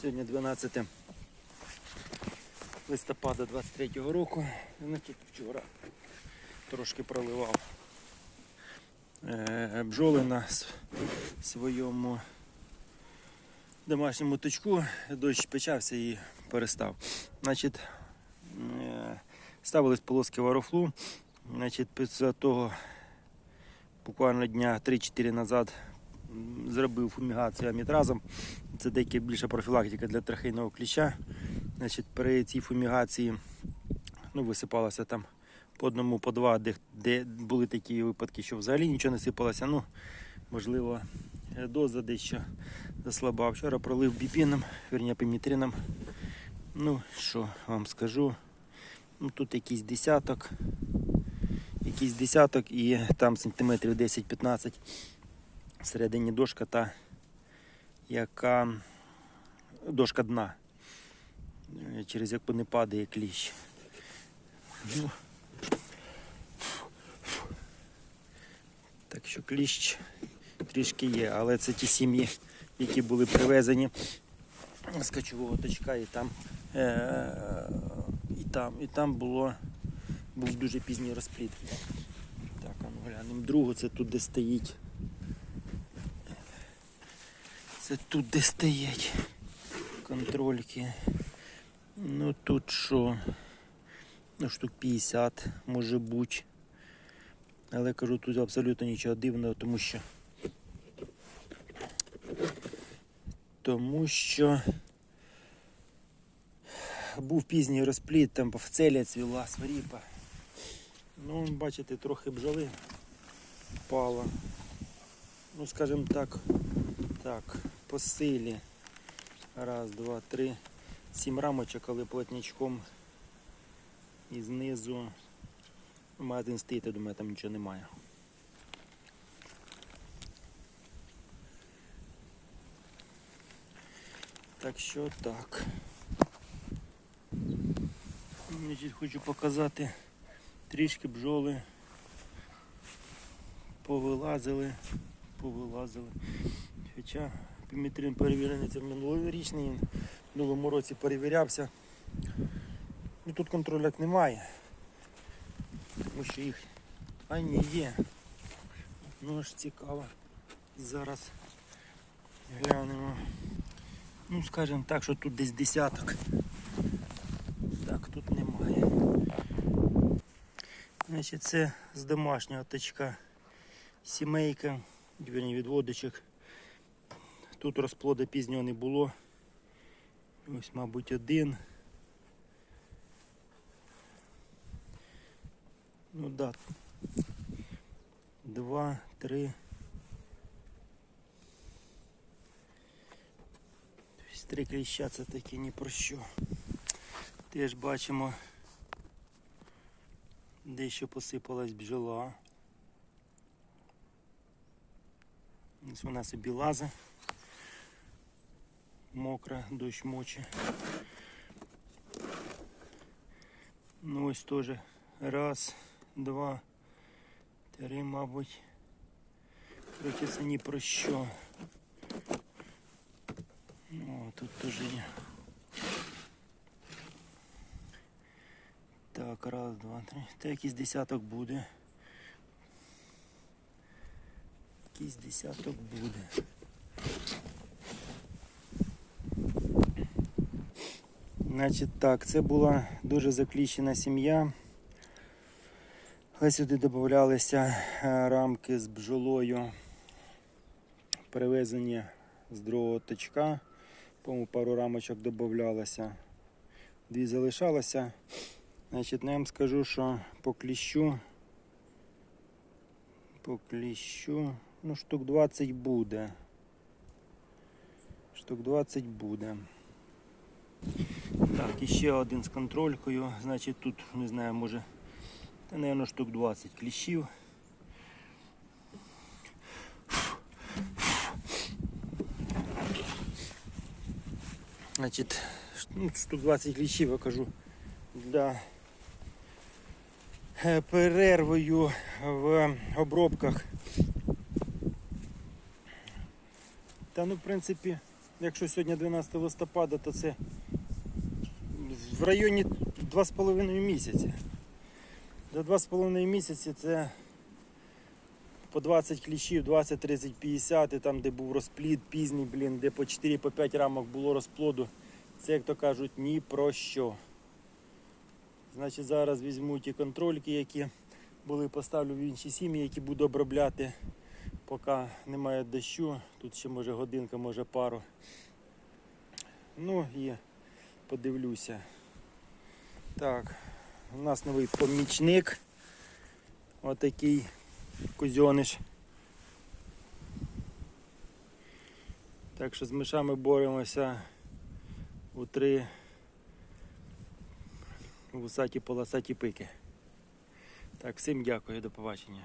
Сьогодні 12 листопада 23-го року. Значить, вчора трошки проливав е, бджоли на своєму домашньому точку. Дощ почався і перестав. Значить, е, ставились полоски варофлу. Значить, після того буквально дня 3-4 назад зробив фумігацію амітразом. Це деяка більша профілактика для трахейного кліща. Значить, при цій фумігації ну, висипалося там по одному, по два, де, де були такі випадки, що взагалі нічого не сипалося. Ну, можливо, доза дещо заслаба. Вчора пролив біпіном, верні пімітрином. Ну, що вам скажу. Ну, тут якийсь десяток. Якийсь десяток і там сантиметрів 10-15 всередині дошка та яка дошка дна, е, через яку не падає кліщ. Ну, так що кліщ трішки є, але це ті сім'ї, які були привезені з кочового точка, і там, е- і там, і там було, був дуже пізній розпліт. Так, а ну глянемо. Другу це тут, де стоїть. Це тут, де стоять контрольки. Ну тут що? Ну, штук 50 може бути. Але кажу, тут абсолютно нічого дивного, тому що. Тому що був пізній розпліт, там повцеля цвіла, сваріпа. Ну, бачите, трохи бджоли впало. Ну, скажімо так, так, по силі. Раз, два, три. Сім рамочок, але плотнячком і знизу. Ну, Магазин стоїть, я думаю, там нічого немає. Так що так. Значить, хочу показати трішки бджоли. Повилазили, повилазили. Хоча піметрин перевірений це минулорічний, він в минулому році перевірявся. Ну, тут контролyak немає, тому що їх ані є. Ну аж цікаво. Зараз глянемо. Ну, скажімо так, що тут десь десяток. Так, тут немає. Значить, це з домашнього точка сімейка, вірні відводочок. Тут розплода пізнього не було. Ось, мабуть, один. Ну да. Два, три. Три кліща це таки ні про що. Теж бачимо, дещо посипалась бджола. Ось вона собі лазить. Мокра, дощ моче. Ну ось теж раз, два, три, мабуть. Короче, це ні про що. О, тут теж є. Так, раз, два, три. Та якийсь десяток буде. Якийсь десяток буде. Значить так, це була дуже закліщена сім'я. Але сюди додавалися е, рамки з бджолою, привезені з другого точка. По-моєму, пару рамочок додавалося. Дві залишалося. Значить, ну, я вам скажу, що по кліщу, по кліщу, ну, штук 20 буде. Штук 20 буде. Так, і ще один з контролькою. Значить, тут, не знаю, може, та, наверное, штук 20 кліщів. Значить, ну, штук 20 кліщів, я кажу, для е, перервою в обробках. Та ну, в принципі, якщо сьогодні 12 листопада, то це в районі 2,5 місяці. За 2,5 місяці це по 20 кліщів, 20, 30, 50, і там, де був розплід пізній, блін, де по 4-5 рамок було розплоду. Це, як то кажуть, ні про що. Значить, зараз візьму ті контрольки, які були, поставлю в інші сім'ї, які буду обробляти, поки немає дощу. Тут ще може годинка, може пару. Ну і подивлюся. Так, у нас новий помічник. Отакий кузьониш. Так що з мишами боремося у три вусаті полосаті пики. Так, всім дякую, до побачення.